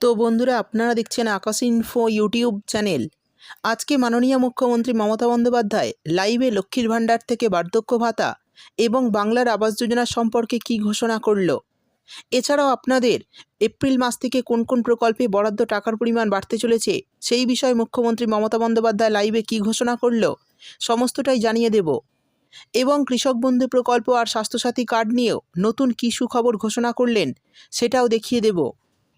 তো বন্ধুরা আপনারা দেখছেন আকাশ ইনফো ইউটিউব চ্যানেল আজকে মাননীয় মুখ্যমন্ত্রী মমতা বন্দ্যোপাধ্যায় লাইভে লক্ষ্মীর ভাণ্ডার থেকে বার্ধক্য ভাতা এবং বাংলার আবাস যোজনা সম্পর্কে কী ঘোষণা করল? এছাড়াও আপনাদের এপ্রিল মাস থেকে কোন কোন প্রকল্পে বরাদ্দ টাকার পরিমাণ বাড়তে চলেছে, সেই বিষয়ে মুখ্যমন্ত্রী মমতা বন্দ্যোপাধ্যায় লাইভে কী ঘোষণা করল, সমস্তটাই জানিয়ে দেব। এবং কৃষক বন্ধু প্রকল্প আর স্বাস্থ্যসাথী কার্ড নিয়েও নতুন কী সুখবর ঘোষণা করলেন, সেটাও দেখিয়ে দেব।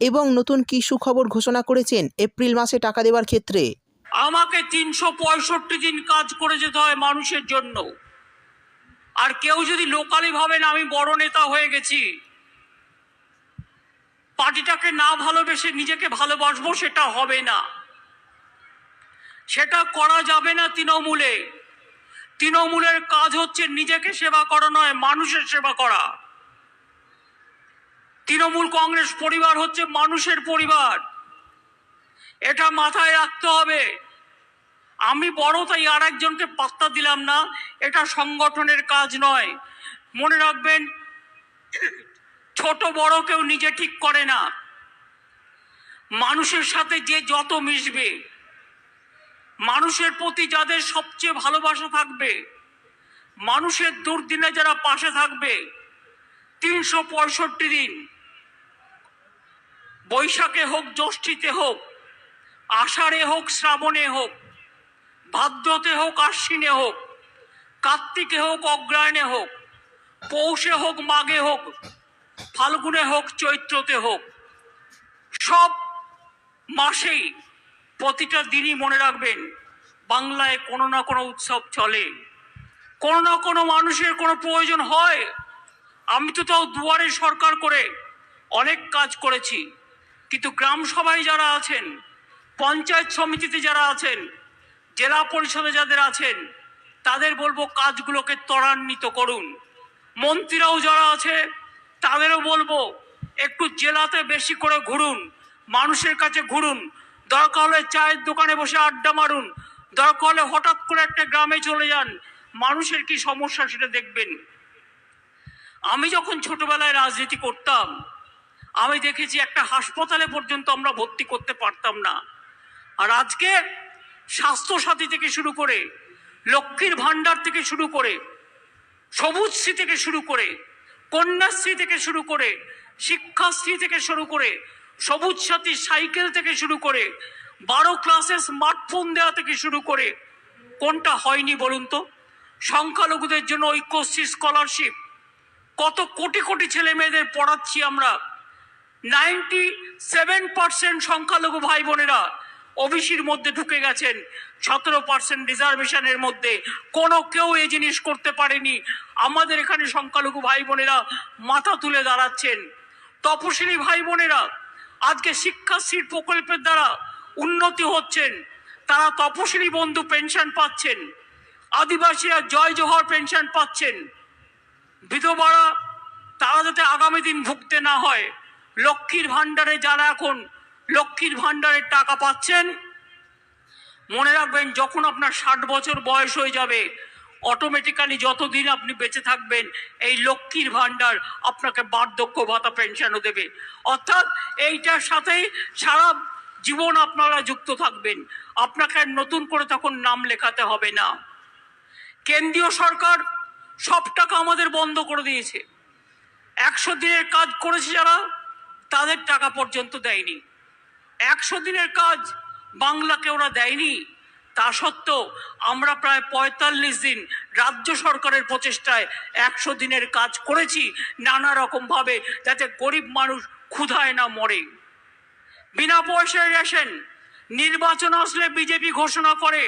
এবং নতুন কি সুখবর ঘোষণা করেছেন এপ্রিল মাসে টাকা দেওয়ার ক্ষেত্রে? আমাকে তিনশো পঁয়ষট্টি দিন কাজ করে যেতে হয় মানুষের জন্য। আর কেউ যদি লোকালি ভাবেন আমি বড় নেতা হয়ে গেছি। পার্টিটাকে না ভালোবেসে নিজেকে ভালোবাসবো সেটা হবে না। সেটা করা যাবে না তৃণমূলে। তৃণমূলের কাজ হচ্ছে নিজেকে সেবা করা নয়, মানুষের সেবা করা। তৃণমূল কংগ্রেস পরিবার হচ্ছে মানুষের পরিবার। এটা মাথায় রাখতে হবে। আমি বড়, তাই আর একজনকে পাত্তা দিলাম না। এটা সংগঠনের কাজ নয়। মনে রাখবেন, ছোট বড় কেউ নিজে ঠিক করে না। মানুষের সাথে যে যত মিশবে, মানুষের প্রতি যাদের সবচেয়ে ভালোবাসা থাকবে, মানুষের দুর্দিনে যারা পাশে থাকবে, তিনশো পঁয়ষট্টি দিন বৈশাখে হোক, জ্যৈষ্ঠীতে হোক, আষাঢ়ে হোক, শ্রাবণে হোক, ভাদ্রতে হোক, আশ্বিনে হোক, কার্তিকে হোক অগ্রায়ণে হোক, পৌষে হোক, মাঘে হোক, ফাল্গুনে হোক, চৈত্রতে হোক, সব মাসেই প্রতিটা দিনই মনে রাখবেন, বাংলায় কোনো না কোনো উৎসব চলে। কোনো না কোনো মানুষের কোনো প্রয়োজন হয়। আমি তো তাও দুয়ারে সরকার করে অনেক কাজ করেছি। কিন্তু গ্রাম সভায় যারা আছেন, পঞ্চায়েত সমিতিতে যারা আছেন, জেলা পরিষদে যাদের আছেন, তাদের বলব কাজগুলোকে ত্বরান্বিত করুন। মন্ত্রীরাও যারা আছে, তাদেরও বলব একটু জেলাতে বেশি করে ঘুরুন, মানুষের কাছে ঘুরুন। দরকার হলে চায়ের দোকানে বসে আড্ডা মারুন। দরকার হলে হঠাৎ করে একটা গ্রামে চলে যান। মানুষের কি সমস্যা সেটা দেখবেন। আমি যখন ছোটবেলায় রাজনীতি করতাম আমি দেখেছি একটা হাসপাতালে পর্যন্ত আমরা ভর্তি করতে পারতাম না। আর আজকে স্বাস্থ্যসাথী থেকে শুরু করে, লক্ষ্মীর ভাণ্ডার থেকে শুরু করে সবুজশ্রী থেকে শুরু করে, কন্যাশ্রী থেকে শুরু করে, শিক্ষাশ্রী থেকে শুরু করে, সবুজ সাথী সাইকেল থেকে শুরু করে, বারো ক্লাসে স্মার্টফোন দেওয়া থেকে শুরু করে, কোনটা হয়নি বলুন তো? সংখ্যালঘুদের জন্য ঐক্যশ্রী স্কলারশিপ। কত কোটি কোটি ছেলে মেয়েদের পড়াচ্ছি আমরা। নাইনটি সেভেন পার্সেন্ট সংখ্যালঘু ভাই বোনেরা ওবিসির মধ্যে ঢুকে গেছেন। সতেরো পার্সেন্ট রিজার্ভেশনের মধ্যে কোনো কেউ এই জিনিস করতে পারেনি। আমাদের এখানে সংখ্যালঘু ভাই বোনেরা মাথা তুলে দাঁড়াচ্ছেন। তপশিলি ভাই বোনেরা আজকে শিক্ষাশ্রীর প্রকল্পের দ্বারা উন্নতি হচ্ছেন। তারা তপশিলি বন্ধু পেনশন পাচ্ছেন। আদিবাসীরা জয় জোহর পেনশন পাচ্ছেন। বিধবারা, তারা যাতে আগামী দিন ভুগতে না হয়। লক্ষ্মীর ভাণ্ডারে যারা এখন লক্ষ্মীর ভাণ্ডারের টাকা পাচ্ছেন, মনে রাখবেন যখন আপনার ষাট বছর বয়স হয়ে যাবে অটোমেটিক্যালি যতদিন আপনি বেঁচে থাকবেন, এই লক্ষ্মীর ভাণ্ডার আপনাকে বার্ধক্য ভাতা পেনশনও দেবে। অর্থাৎ এইটার সাথেই সারা জীবন আপনারা যুক্ত থাকবেন। আপনাকে নতুন করে তখন নাম লেখাতে হবে না। কেন্দ্রীয় সরকার সব টাকা আমাদের বন্ধ করে দিয়েছে। একশো দিনের কাজ করেছে যারা তাদের টাকা পর্যন্ত দেয়নি। একশো দিনের কাজ বাংলাকে ওরা দেয়নি। তা সত্ত্বেও আমরা প্রায় পঁয়তাল্লিশ দিন রাজ্য সরকারের প্রচেষ্টায় একশো দিনের কাজ করেছি নানা রকমভাবে যাতে গরিব মানুষ ক্ষুধায় না মরে। বিনা পয়সায় রেশন, নির্বাচন আসলে বিজেপি ঘোষণা করে,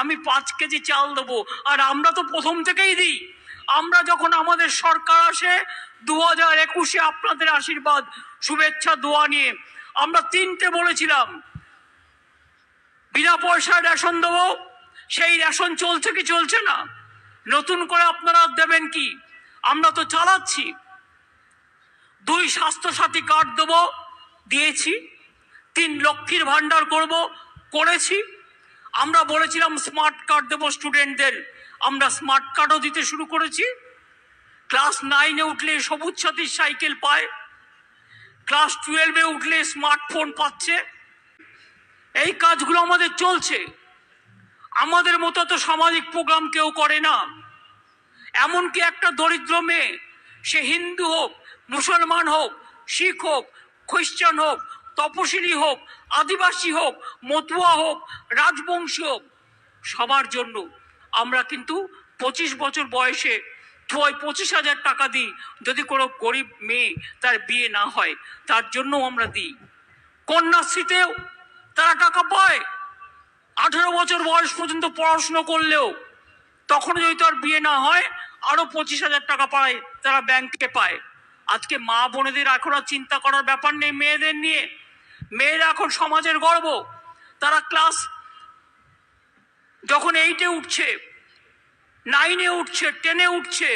আমি পাঁচ কেজি চাল দেবো, আর আমরা তো প্রথম থেকেই দিই। আমরা যখন আমাদের সরকার আসে দু হাজার একুশে আপনাদের আশীর্বাদ, শুভেচ্ছা, দোয়া নিয়ে, আমরা তিনটে বলেছিলাম। বিনা পয়সায় রেশন দেবো, সেই রেশন চলছে কি চলছে না? নতুন করে আপনারা দেবেন কি? আমরা তো চালাচ্ছি। দুই স্বাস্থ্যসাথী কার্ড দেবো, দিয়েছি, তিন লক্ষীর ভান্ডার করব, করেছি। আমরা বলেছিলাম স্মার্ট কার্ড দেবো স্টুডেন্টদের আমরা স্মার্ট কার্ডও দিতে শুরু করেছি। ক্লাস নাইনে উঠলে সবুজ সাথীর সাইকেল পায়। ক্লাস টুয়েলভে উঠলে স্মার্টফোন পাচ্ছে। এই কাজগুলো আমাদের চলছে। আমাদের মতো তো সামাজিক প্রোগ্রাম কেউ করে না। এমনকি একটা দরিদ্র মেয়ে, সে হিন্দু হোক, মুসলমান হোক, শিখ হোক, খ্রিস্টান হোক তপশিলি হোক, আদিবাসী হোক, মতুয়া হোক, রাজবংশী হোক, সবার জন্য আমরা কিন্তু পঁচিশ বছর বয়সে ওই পঁচিশ হাজার টাকা দিই, যদি কোনো গরিব মেয়ে তার বিয়ে না হয়, তার জন্য আমরা দিই। কন্যাশ্রীতেও তারা টাকা পায়। আঠেরো বছর বয়স পর্যন্ত পড়াশুনো করলেও তখন যদি তার বিয়ে না হয়, আরও পঁচিশ হাজার টাকা পায় তারা ব্যাংকে পায়। আজকে মা বোনেদের এখন আর চিন্তা করার ব্যাপার নেই, মেয়েদের নিয়ে। মেয়েরা এখন সমাজের গর্ব। তারা ক্লাস যখন এইটে উঠছে নাইনে উঠছে টেনে উঠছে,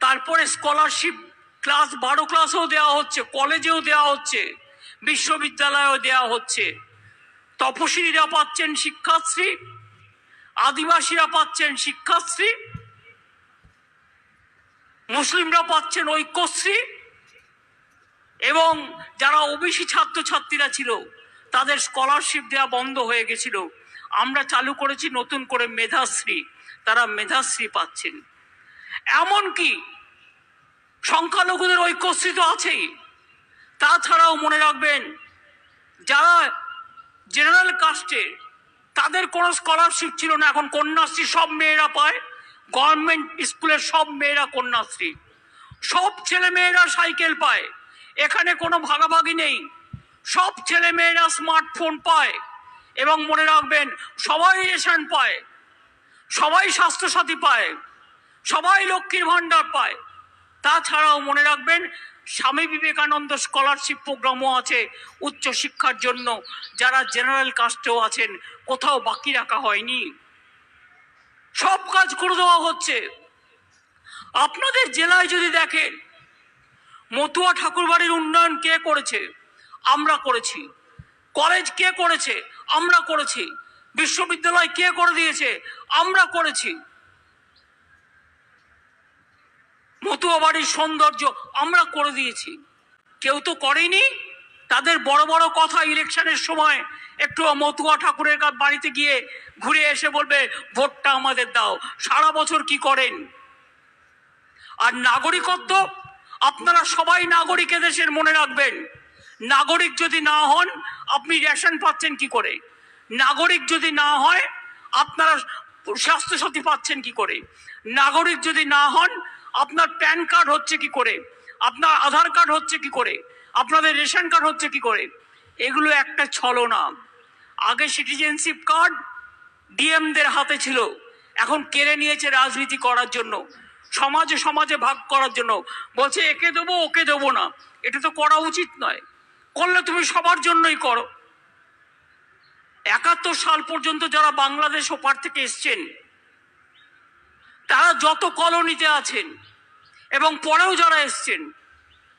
তারপরে স্কলারশিপ ক্লাস বারো ক্লাসেও দেওয়া হচ্ছে কলেজেও দেওয়া হচ্ছে, বিশ্ববিদ্যালয়েও দেওয়া হচ্ছে। তপশিলীরা পাচ্ছেন শিক্ষাশ্রী, আদিবাসীরা পাচ্ছেন শিক্ষাশ্রী, মুসলিমরা পাচ্ছেন ঐক্যশ্রী এবং যারা ওবিসি ছাত্রছাত্রীরা ছিল, তাদের স্কলারশিপ দেওয়া বন্ধ হয়ে গেছিল। আমরা চালু করেছি নতুন করে মেধাশ্রী। তারা মেধাশ্রী পাচ্ছেন। এমনকি সংখ্যালঘুদের ঐক্যশ্রী তো আছেই। তাছাড়াও মনে রাখবেন, যারা জেনারেল কাস্টে তাদের কোনো স্কলারশিপ ছিল না। এখন কন্যাশ্রী সব মেয়েরা পায় গভর্নমেন্ট স্কুলের সব মেয়েরা কন্যাশ্রী। সব ছেলে মেয়েরা সাইকেল পায়। এখানে কোনো ভাগাভাগি নেই। সব ছেলে মেয়েরা স্মার্টফোন পায় এবং মনে রাখবেন, সবাই রেশন পায়, সবাই স্বাস্থ্যসাথী পায়, সবাই লক্ষ্মীর ভাণ্ডার পায়। তাছাড়াও মনে রাখবেন, স্বামী বিবেকানন্দ স্কলারশিপ প্রোগ্রামও আছে উচ্চ শিক্ষার জন্য, যারা জেনারেল কাস্টেও আছেন, কোথাও বাকি রাখা হয়নি। সব কাজ করে দেওয়া হচ্ছে। আপনাদের জেলায় যদি দেখেন মতুয়া ঠাকুরবাড়ির উন্নয়ন কে করেছে? আমরা করেছি। কলেজ কে করেছে? আমরা করেছি। বিশ্ববিদ্যালয় কে করে দিয়েছে? আমরা করেছি। মতুয়া বাড়ির সৌন্দর্য আমরা করে দিয়েছি। কেউ তো করেনি? তাদের বড় বড় কথা ইলেকশনের সময় একটু মতুয়া ঠাকুরের বাড়িতে গিয়ে ঘুরে এসে বলবে, ভোটটা আমাদের দাও। সারা বছর কি করেন? আর নাগরিকত্ব আপনারা সবাই নাগরিক দেশের মনে রাখবেন। নাগরিক যদি না হন, আপনি রেশন পাচ্ছেন কি করে? নাগরিক যদি না হয়, আপনারা স্বাস্থ্যসাথী পাচ্ছেন কি করে? নাগরিক যদি না হন, আপনার প্যান কার্ড হচ্ছে কি করে? আপনার আধার কার্ড হচ্ছে কি করে? আপনাদের রেশন কার্ড হচ্ছে কি করে? এগুলো একটা ছলনা আগে সিটিজেনশিপ কার্ড ডিএমদের হাতে ছিল। এখন কেড়ে নিয়েছে রাজনীতি করার জন্য। সমাজে সমাজে ভাগ করার জন্য। বলছে, একে দেবো, ওকে দেবো না। এটা তো করা উচিত নয়। করলে তুমি সবার জন্যই করো। একাত্তর সাল পর্যন্ত যারা বাংলাদেশ ওপার থেকে এসছেন, তারা যত কলোনিতে আছেন এবং পরেও যারা এসছেন,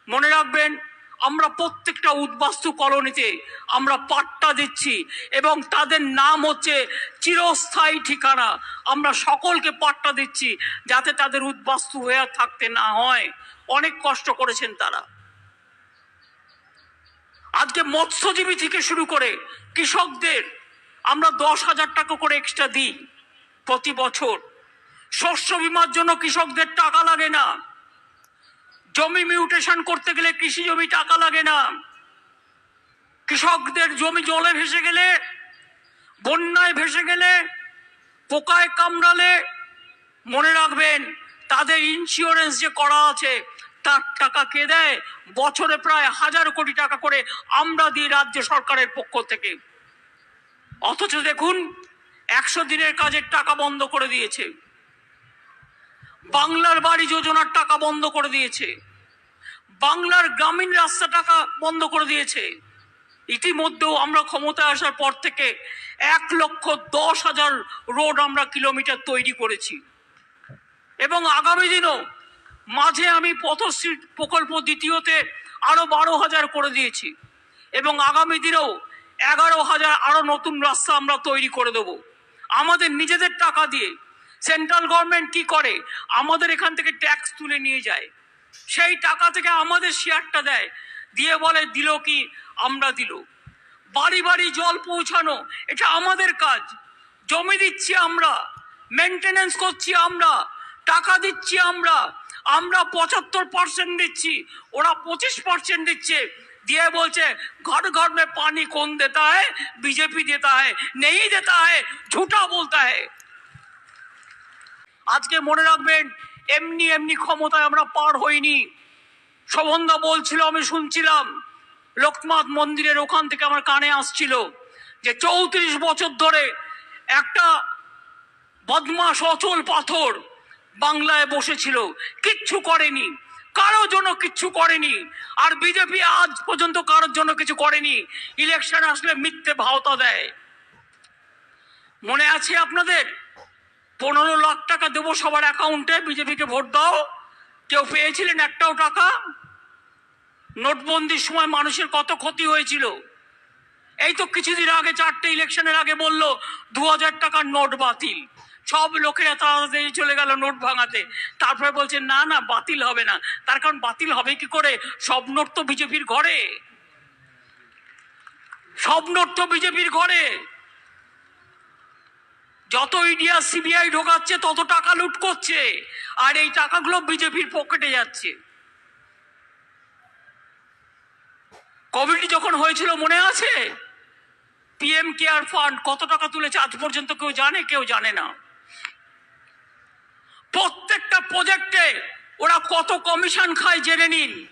মনে রাখবেন আমরা প্রত্যেকটা উদ্বাস্তু কলোনিতে আমরা পাট্টা দিচ্ছি এবং তাদের নাম হচ্ছে চিরস্থায়ী ঠিকানা। আমরা সকলকে পাট্টা দিচ্ছি যাতে তাদের উদ্বাস্তু হয়ে থাকতে না হয়। অনেক কষ্ট করেছেন তারা। আজকে মৎস্যজীবী থেকে শুরু করে কৃষকদের আমরা দশ হাজার টাকা করে এক্সট্রা দিই প্রতি বছর। শস্য বিমার জন্য কৃষকদের টাকা লাগে না। জমি মিউটেশন করতে গেলে কৃষি জমি টাকা লাগে না। কৃষকদের জমি জলে ভেসে গেলে, বন্যায় ভেসে গেলে, পোকায় কামড়ালে মনে রাখবেন, তাদের ইন্স্যুরেন্স যে করা আছে, তার টাকা কে দেয়? বছরে প্রায় হাজার কোটি টাকা করে আমরা দিই রাজ্য সরকারের পক্ষ থেকে। অথচ দেখুন, একশো দিনের কাজের টাকা বন্ধ করে দিয়েছে। বাংলার বাড়ি যোজনার টাকা বন্ধ করে দিয়েছে। বাংলার গ্রামীণ রাস্তা টাকা বন্ধ করে দিয়েছে। ইতিমধ্যেও আমরা ক্ষমতায় আসার পর থেকে এক লক্ষ দশ হাজার রোড আমরা কিলোমিটার তৈরি করেছি। এবং আগামী দিনও মাঝে আমি পথশ্রী প্রকল্প দ্বিতীয়তে আরও বারো হাজার করে দিয়েছি এবং আগামী দিনেও এগারো হাজার আরও নতুন রাস্তা আমরা তৈরি করে দেব। আমাদের নিজেদের টাকা দিয়ে সেন্ট্রাল গভর্নমেন্ট কি করে? আমাদের এখান থেকে ট্যাক্স তুলে নিয়ে যায়। সেই টাকা থেকে আমাদের শেয়ারটা দেয়। দিয়ে বলে, দিল কি? আমরা দিল। বাড়ি বাড়ি জল পৌঁছানো, এটা আমাদের কাজ। জমি দিচ্ছি আমরা মেনটেনেন্স করছি আমরা, টাকা দিচ্ছি আমরা আমরা পঁচাত্তর পার্সেন্ট দিচ্ছি, ওরা পঁচিশ পার্সেন্ট দিচ্ছে। দিয়ে বলছে, ঘর ঘর মে পানি কোন দেতা হ্যাঁ বিজেপি দেতা হ্যাঁ নেই দেতা হ্যাঁ ঝুটা বলতা হ্যাঁ আজকে মনে রাখবেন, এমনি এমনি ক্ষমতায় আমরা পার হইনি। শোভনদা বলছিল, আমি শুনছিলাম, লোকনাথ মন্দিরের ওখান থেকে আমার কানে আসছিল যে চৌত্রিশ বছর ধরে একটা বদমাস অচল পাথর বাংলায় বসেছিল। কিচ্ছু করেনি। কারোর জন্য কিচ্ছু করেনি। আর বিজেপি আজ পর্যন্ত কারোর জন্য কিছু করেনি। ইলেকশন আসলে মিথ্যে ভাওতা দেয়। মনে আছে আপনাদের? পনেরো লাখ টাকা দেবো সবার অ্যাকাউন্টে, বিজেপিকে ভোট দাও। কেউ পেয়েছিলেন একটাও টাকা? নোটবন্দির সময় মানুষের কত ক্ষতি হয়েছিল? এই তো কিছুদিন আগে চারটে ইলেকশনের আগে বলল, দু হাজার টাকার নোট বাতিল। সব লোকেরা তাড়াতাড়ি চলে গেল নোট ভাঙাতে। তারপরে বলছে, না না, বাতিল হবে না। তার কারণ বাতিল হবে কি করে? সব নোট তো বিজেপির ঘরে। সব নোট তো বিজেপির ঘরে। যত ইডিয়া সিবিআই ঢোকাচ্ছে, তত টাকা লুট করছে। আর এই টাকাগুলো বিজেপির পকেটে যাচ্ছে। কোভিড যখন হয়েছিল, মনে আছে? পিএম কেয়ার ফান্ড কত টাকা তুলেছে, আজ পর্যন্ত কেউ জানে কেউ জানে না। প্রত্যেকটা প্রজেক্টে ওরা কত কমিশন খায় জেনে নিন।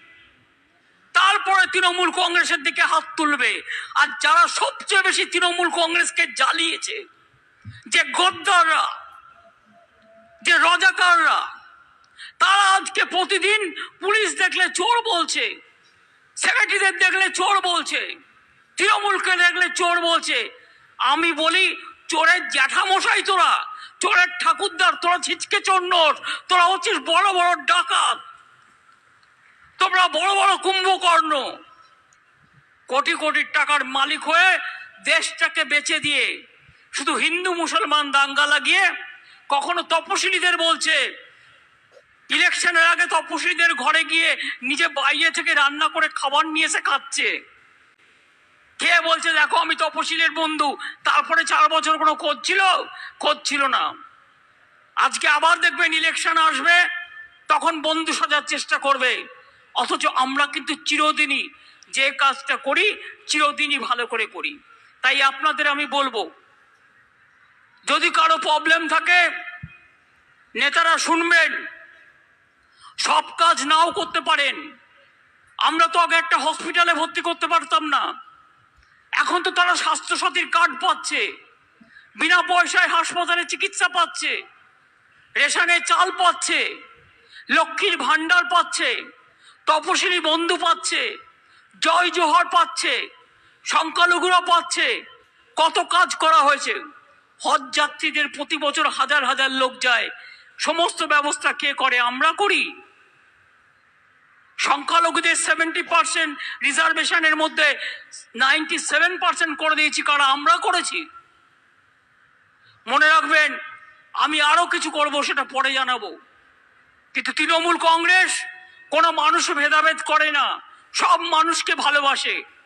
তারপরে তৃণমূল কংগ্রেসের দিকে হাত তুলবে। আর যারা সবচেয়ে বেশি তৃণমূল কংগ্রেসকে জ্বালিয়েছে যে গদ্দাররা, যে রজাকাররা, তারা আজকে প্রতিদিন পুলিশ দেখলে চোর বলছে সেক্রেটারিদের দেখলে চোর বলছে, তৃণমূলকে দেখলে চোর বলছে। আমি বলি, চোরের জ্যাঠামশাই তোরা, চোরের ঠাকুরদার, তোরা ছিচকে চোর নোট তোরা হচ্ছিস বড় বড় ডাকাত। তোমরা বড় বড় কুম্ভকর্ণ। কোটি কোটি টাকার মালিক হয়ে দেশটাকে বেচে দিয়ে শুধু হিন্দু মুসলমান দাঙ্গা লাগিয়ে কখনো তপশিলীদের বলছে, ইলেকশনের আগে তপশিলীদের ঘরে গিয়ে নিজে বাইরে থেকে রান্না করে খাবার নিয়ে এসে খাচ্ছে। কে বলছে, দেখো, আমি তপশিলের বন্ধু, তারপরে চার বছর কোনো খোঁজ ছিল? ছিল না। আজকে আবার দেখবেন ইলেকশন আসবে, তখন বন্ধু সাজার চেষ্টা করবে। অথচ আমরা কিন্তু চিরদিনই যে কাজটা করি, চিরদিনই ভালো করে করি। তাই আপনাদের আমি বলব যদি কারও প্রবলেম থাকে, নেতারা শুনবেন। সব কাজ নাও করতে পারেন। আমরা তো আগে একটা হসপিটালে ভর্তি করতে পারতাম না। এখন তো তারা স্বাস্থ্যসাথীর কার্ড পাচ্ছে। বিনা পয়সায় হাসপাতালে চিকিৎসা পাচ্ছে। রেশনে চাল পাচ্ছে। লক্ষ্মীর ভান্ডার পাচ্ছে। তপশিলি বন্ধু পাচ্ছে। জয় জোহর পাচ্ছে। সংখ্যালঘুরা পাচ্ছে। কত কাজ করা হয়েছে। হজ যাত্রীদের প্রতি বছর হাজার হাজার লোক যায়। সমস্ত ব্যবস্থা কে করে? আমরা করি। সংখ্যালঘুদের সেভেন্টি পার্সেন্ট রিজার্ভেশনের মধ্যে নাইনটি সেভেন পার্সেন্ট করে দিয়েছি কারা? আমরা করেছি। মনে রাখবেন, আমি আরও কিছু করব সেটা পরে জানাব। কিন্তু তৃণমূল কংগ্রেস কোনো মানুষ ভেদাভেদ করে না। সব মানুষকে ভালোবাসে।